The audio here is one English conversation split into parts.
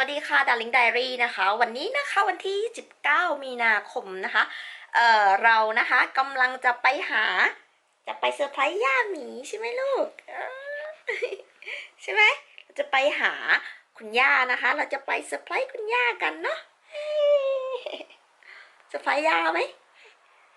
วัสดีค่ะดาริงไดรี่นะคะ วันนี้นะคะวันที่ 19 มีนาคมนะคะเอ่อเรานะคะกำลังจะไปหา จะไปเซอร์ไพรส์ย่าหมีใช่ไหมลูกใช่ไหมเราจะไปหาคุณย่านะคะ เราจะไปเซอร์ไพรส์คุณย่ากันเนาะเซอร์ไพรส์ย่าไหม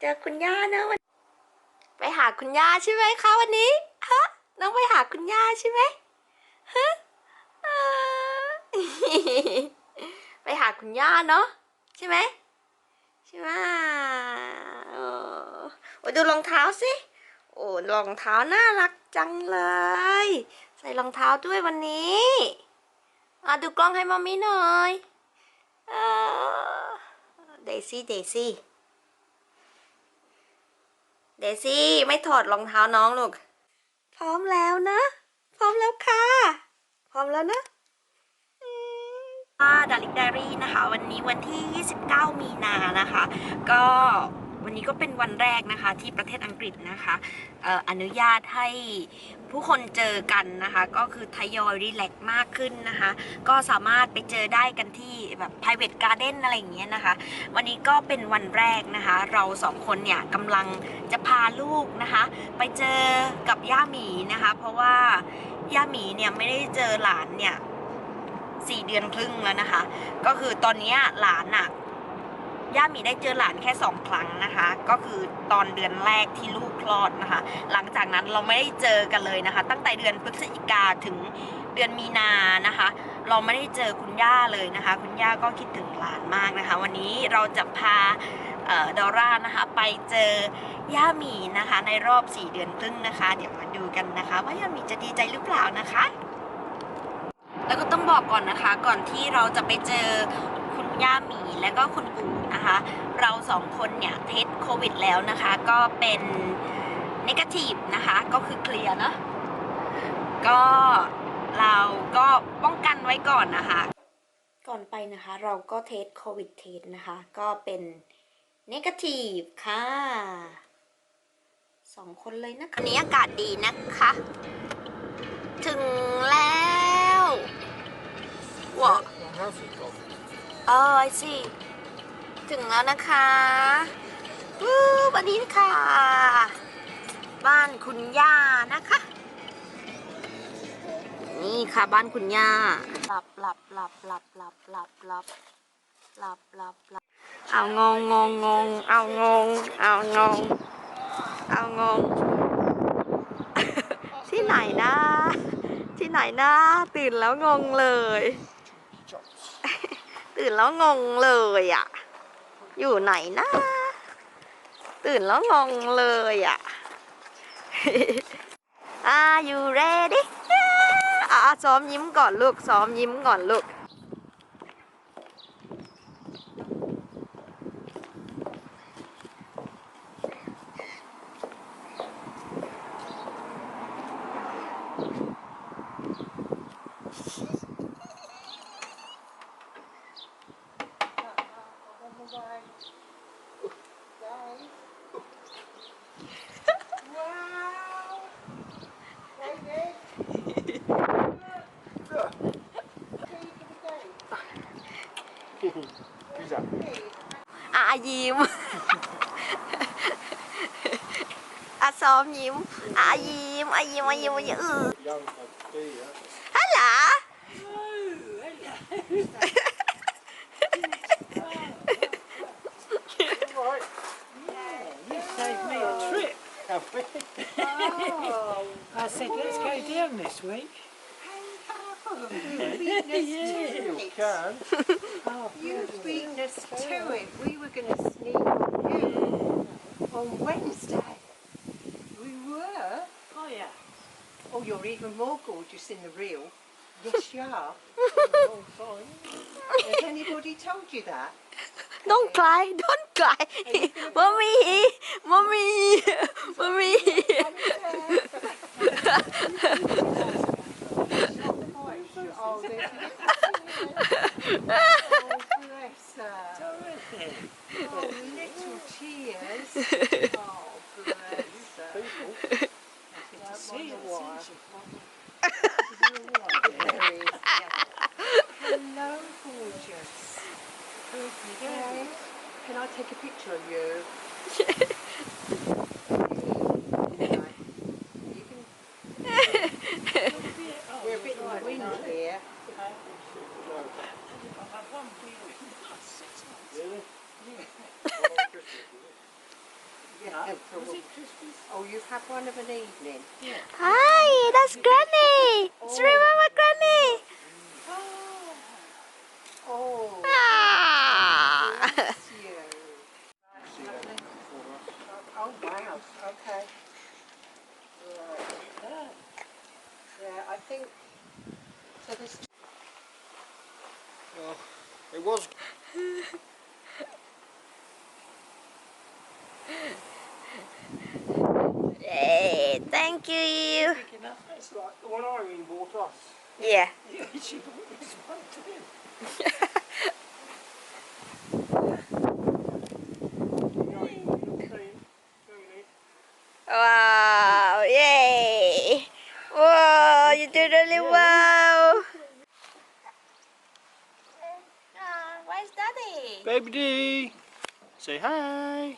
เจอคุณย่าเนะวันไปหาคุณย่าใช่ไหมคะวันนี้ฮะน้องไปหาคุณย่าใช่ไหมฮะ ไปหาคุณย่าเนาะใช่ไหมใช่ไหมโอ้ดูรองเท้าสิโอ้รองเท้าน่ารักจังเลย ใส่รองเท้าด้วยวันนี้อะดูกล้องให้มามีหน่อยเออเดซี่เดซี่เดซี่ไม่ถอดรองเท้าน้องลูก พร้อมแล้วนะ พร้อมแล้วค่ะ พร้อมแล้วนะ ค่ะดาริกไดรี่นะคะ วันนี้วันที่ 29 มีนานะคะ ก็วันนี้ก็เป็นวันแรกนะคะที่ประเทศอังกฤษนะคะอออนุญาตให้ผู้คนเจอกันนะคะ ก็คือทยอยรีแลกซ์มากขึ้นนะคะ ก็สามารถไปเจอได้กันที่แบบ private garden อะไรอย่างเงี้ยนะคะ วันนี้ก็เป็นวันแรกนะคะ เราสองคนเนี่ยกำลังจะพาลูกนะคะ ไปเจอกับย่าหมีนะคะ เพราะว่าย่าหมีเนี่ยไม่ได้เจอหลานเนี่ย สี่เดือนครึ่งแล้วนะคะ ก็คือตอนนี้หลานอะย่ามีได้เจอหลานแค่สองครั้งนะคะ ก็คือตอนเดือนแรกที่ลูกคลอดนะคะ หลังจากนั้นเราไม่ได้เจอกันเลยนะคะ ตั้งแต่เดือนพฤศจิกาถึงเดือนมีนานะคะ เราไม่ได้เจอคุณย่าเลยนะคะ คุณย่าก็คิดถึงหลานมากนะคะ วันนี้เราจะพาออดอร่านะคะไปเจอย่ามีนะคะในรอบ 4 เดือนครึ่งนะคะ เดี๋ยวมาดูกันนะคะ ว่าย่ามีจะดีใจหรือเปล่านะคะ แล้วก็ต้องบอกก่อนนะคะ ก่อนที่เราจะไปเจอคุณย่าหมีและก็คุณอูนะคะ เราสองคนเนี่ยเทสโควิดแล้วนะคะ ก็เป็นนกาทีฟนะคะ ก็คือเคลียร์เนาะก็เราก็ป้องกันไว้ก่อนนะคะ ก่อนไปนะคะ เราก็เทสโควิดเทสนะคะ ก็เป็นนกาทีฟค่ะสองคนเลยนะคะวันนี้อากาศดีนะคะ ถึงแล้วว้า What house is called? เออไอสิถึงแล้วนะคะวู้วันนี้ค่ะ บ้านคุณย่านะคะ นี่ค่ะบ้านคุณย่า หลับหลับหลับหลับหลับหลับหลับหลับหลับหลับเอางงงงงงเอางง เอางง เอางง ที่ไหนนะ ที่ไหนนะ ตื่นแล้วงงเลย Chops. ตื่นแล้วงงเลยอะ อยู่ไหนนะ ตื่นแล้วงงเลยอะ Are you ready อะซ้อมยิ้มก่อนลูก ซ้อมยิ้มก่อนลูก ยิ้ม อ่ะซ้อมยิ้ม อ่ะยิ้ม อ่ะยิ้ม อ่ะยิ้ม อ่ะยิ้มเออ Young like tea, yeah. ฮัลโหล Right. Saved me a trip. Have we? I said, let's go down this week. You can. Oh, You beat us to it. We were going to sneak on you on Wednesday. We were. oh yeah. Oh, you're even more gorgeous in the real. Yes, you are. Oh, fine. Has anybody told you that? Don't cry don't cry ม Can I take a picture of you? You We're a bit in the wind here. Yeah, probably. Oh, you've had one of an evening. Hi, that's Granny. It's oh. remember Granny. Oh, Ah. bless you. Oh, wow, okay. Right. Yeah, I think, so this, Well, it was. Hey, thank you. It's like the one Irene bought us. Yeah. she bought this one too. You know, you look clean, don't you? Wow. Yay. Whoa, you did really well. Ah, where's Daddy? Baby D, say hi.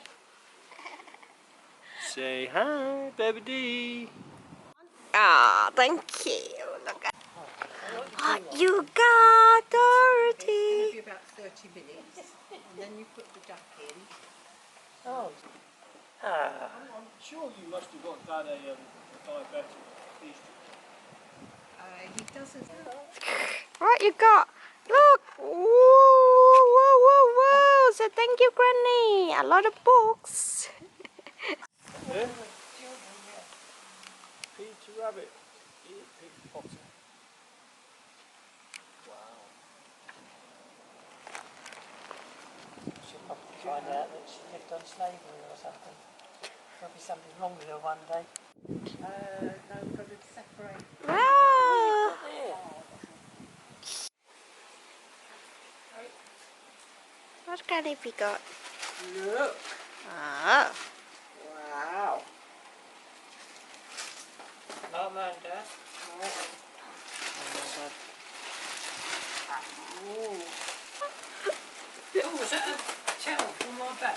say hi, Baby D. Ah, thank you. Look at what you got, it's going to Dorothy. be about 30 minutes, and then you put the duck in. Oh. I'm sure you must have got Dad a um, diabetic Easter. Uh, he doesn't, What you got? Look. Whoa. So thank you, Granny. A lot of books. Yeah? Peter Rabbit. Eat Pig Potter. Wow. She'll probably find out that she lived on slavery or something. There'll be something wrong with her one day. uh, no, we've got to separate. Wow. What Granny we got? Look, ah. Oh. wow. Mum and Dad. Ooh. Oh, oh, was that a towel from my bag?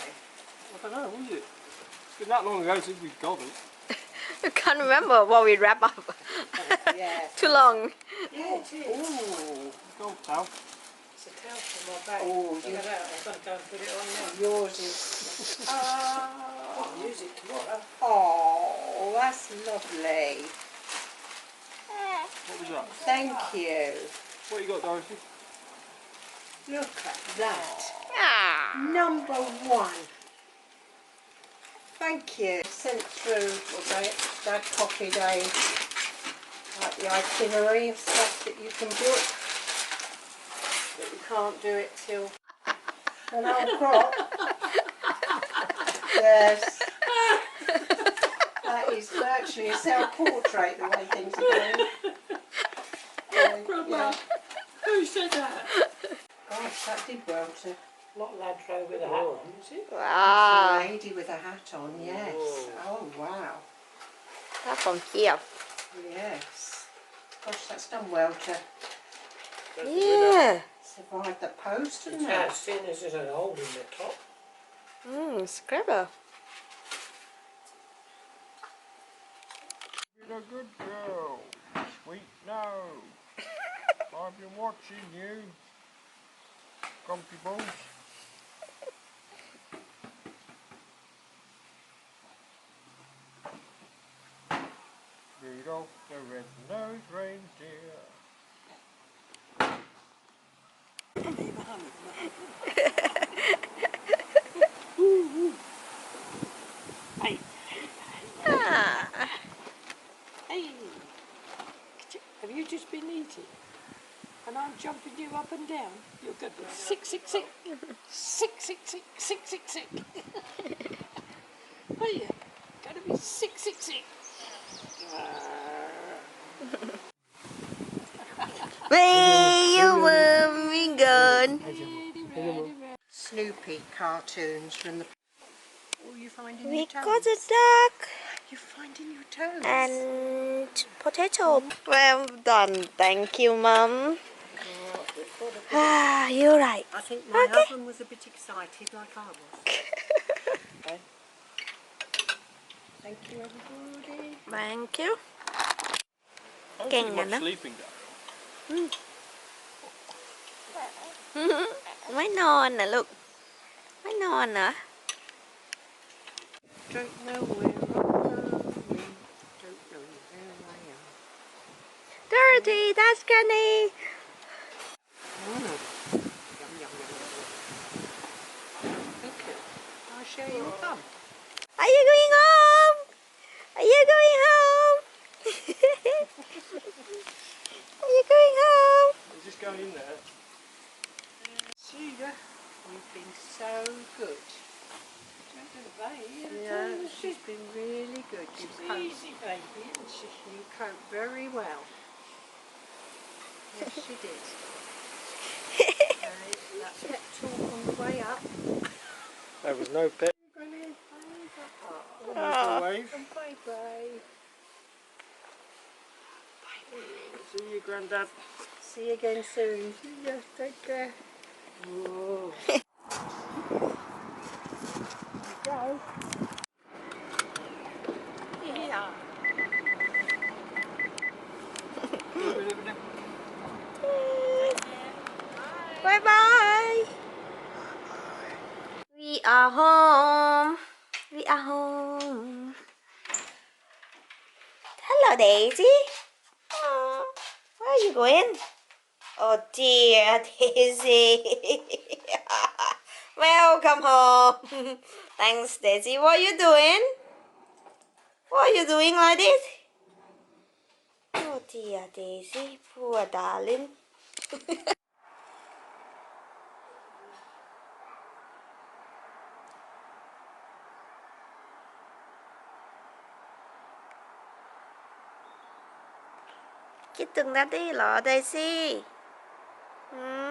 I don't know, was it? It's been that long ago since we got it. I can't remember what we wrap up. Yeah. Too long. Yeah, it is. Ooh. Gold towel. It's a towel from my bag. Oh, you- at that. I'm going to go and put it on now. Yours is. Oh, I'll use it tomorrow. oh, that's lovely. What was that? Thank you. What you got, Dorothy? Look at that. Ah. Number one. Thank you. Sent through, well, they, they copied a, like the itinerary of stuff that you can book. But can't do it till an old crop. yes. That is virtually a self-portrait the way things are going. Uh, yeah. Who said that? Gosh, that did well to Not Ladro with a hat on, is it? The Wow. lady with a hat on, yes. Oh, wow. That's from here. Yes. Gosh, that's done well to Yeah. Survive the post, It's isn't as it? thin as there's a hole in the top. Mmm, scribble. You're a good girl. Sweet no. I've been watching you. Grumpy balls. Rudolph the red-nosed reindeer. Hey, Ah. hey. Have you just been eating? And I'm jumping you up and down. You're going to be sick, sick, sick. Sick, sick, sick, sick, sick, sick. Are you? Going to be sick, sick, sick. Where you want me gone? Snoopy cartoons from the. Oh, you finding We your toes? got a duck You finding your toes? and potato. Well done. Thank you, Mum. Oh, we've got got a bit. Ah, you're right. I think my okay. husband was a bit excited, like I was. okay. Thank you, everybody. Thank you. King na na. sleeping down. Mm. Mới non nè look. Mới non nè. Don't know where Dorothy, that's Kenny. Mm. Yum, yum, yum, yum, yum. Thank you. I'll show you a thumb. Are you going home Are you going home Are you going home We're just going in there. See ya. You've been so good. Yeah, Yeah, she's been really good. You She's cope, easy, baby, isn't she? you cope very well. Yes, she did. Okay, that pep talk on the way up. There was no pet. Brilliant. Ah. Wave up, up. Aw. Wave. Bye bye. See you, Grandad. See you again soon. See ya. Take care. Oh. Whoa. Go. Yeah. Bye bye. We are home. We are home. Hello, Daisy. Where are you going? Oh dear, Daisy. Welcome home. Thanks, Daisy. What are you doing? What are you doing like this? Oh dear, Daisy. Poor darling. ถึงนัดดี้เหรอไดซี่ อืม